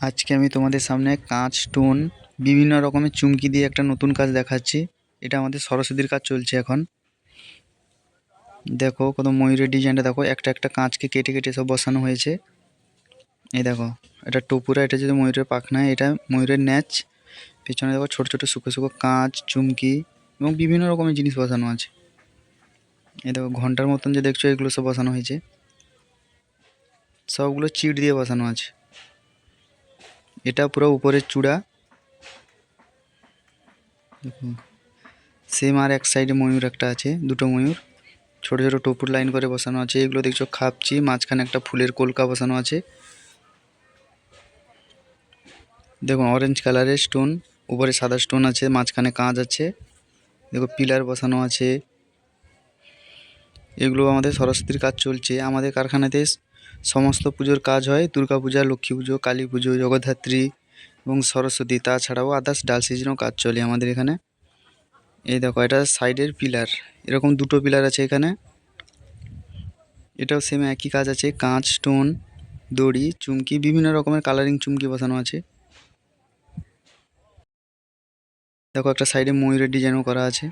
আজকে আমি তোমাদের সামনে কাঁচ স্টোন বিভিন্ন রকমের চুমকি দিয়ে একটা নতুন কাজ দেখাচ্ছি। এটা আমাদের সরস্বতীর কাজ চলছে এখন। দেখো, কত ময়ূরের ডিজাইনটা দেখো। একটা একটা কাঁচকে কেটে কেটে সব বসানো হয়েছে। এই দেখো, এটা টপুরা, এটা যদি ময়ূরের পাখনা, এটা ময়ূরের ন্যাচ। পেছনে দেখো ছোট ছোট শুকো শুকো কাঁচ, চুমকি এবং বিভিন্ন রকমের জিনিস বসানো আছে। এই দেখো, ঘণ্টার মতন যে দেখছ, এগুলো সব বসানো হয়েছে। সবগুলো চিট দিয়ে বসানো আছে। এটা পুরো উপরের চূড়া। দেখুন সেম আর এক সাইডে ময়ূর একটা আছে, দুটো ময়ূর। ছোট ছোট টপুর লাইন করে বসানো আছে, এগুলো দেখছ খাপচি মাঝখানে একটা ফুলের কলকা বসানো আছে। দেখুন অরেঞ্জ কালারের স্টোন উপরে সাদা স্টোন আছে, মাঝখানে কাঁচ আছে। দেখো পিলার বসানো আছে। এগুলো আমাদের সরস্বতীর কাজ চলছে। আমাদের কারখানাতে সমস্ত পুজোর কাজ হয়, দুর্গা পূজা, লক্ষ্মী পুজো, কালী পুজো, জগদ্ধাত্রী এবং সরস্বতী, তাছাড়াও আদার্স ডাল সিজনেও কাজ চলে আমাদের এখানে। এই দেখো, এটা সাইডের পিলার এরকম দুটো পিলার আছে এখানে। এটাও সেম একই কাজ আছে, কাঁচ স্টোন দড়ি, চুমকি, বিভিন্ন রকমের কালারিং চুমকি বসানো আছে। দেখো একটা সাইডে ময়ূরের ডিজাইনও করা আছে।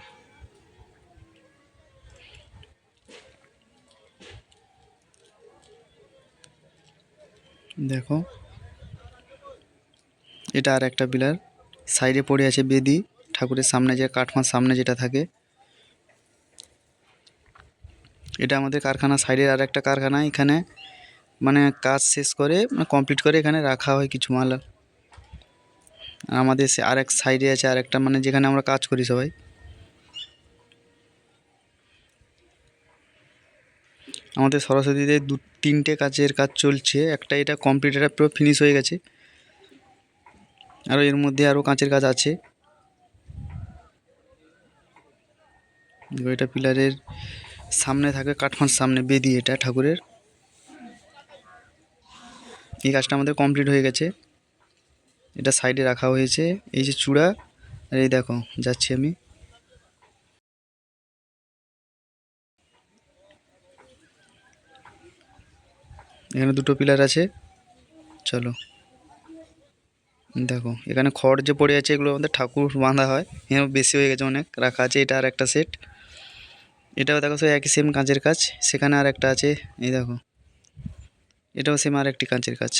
দেখো। এটা আর একটা পিলার সাইডে পড়ে আছে বেদি। ঠাকুরের সামনে যে কাঠমার সামনে যেটা থাকে। এটা আমাদের কারখানা সাইডের আর একটা কারখানা। এখানে মানে কাজ শেষ করে মানে কমপ্লিট করে এখানে রাখা হয় কিছু মাল। আমাদের আর এক সাইডে আছে আর একটা মানে যেখানে আমরা কাজ করি সবাই। আমাদের সরস্বতীতে দু, তিনটে কাজের কাজ চলছে। একটা এটা কমপ্লিট এটা পুরো ফিনিশ হয়ে গেছে। আরও এর মধ্যে আরও কাঁচের কাজ আছে। এটা পিলারের সামনে থাকে কাঠমার সামনে, বেদি এটা ঠাকুরের। এই কাজটা আমাদের কমপ্লিট হয়ে গেছে। এটা সাইডে রাখা হয়েছে। এই যে চূড়া, আর এই দেখো, যাচ্ছি আমি। এখানে দুটো পিলার আছে। চলো। দেখো, এখানে খড় যে পড়ে আছে, এগুলো আমাদের ঠাকুর বাঁধা হয়। এখানে বেশি হয়ে গেছে অনেক, রাখা আছে। এটা আর একটা সেট এটাও দেখো সে একই সেম কাঁচের কাজ। সেখানে আর একটা আছে। এই দেখো, এটাও সেম আর একটি কাঁচের কাজ।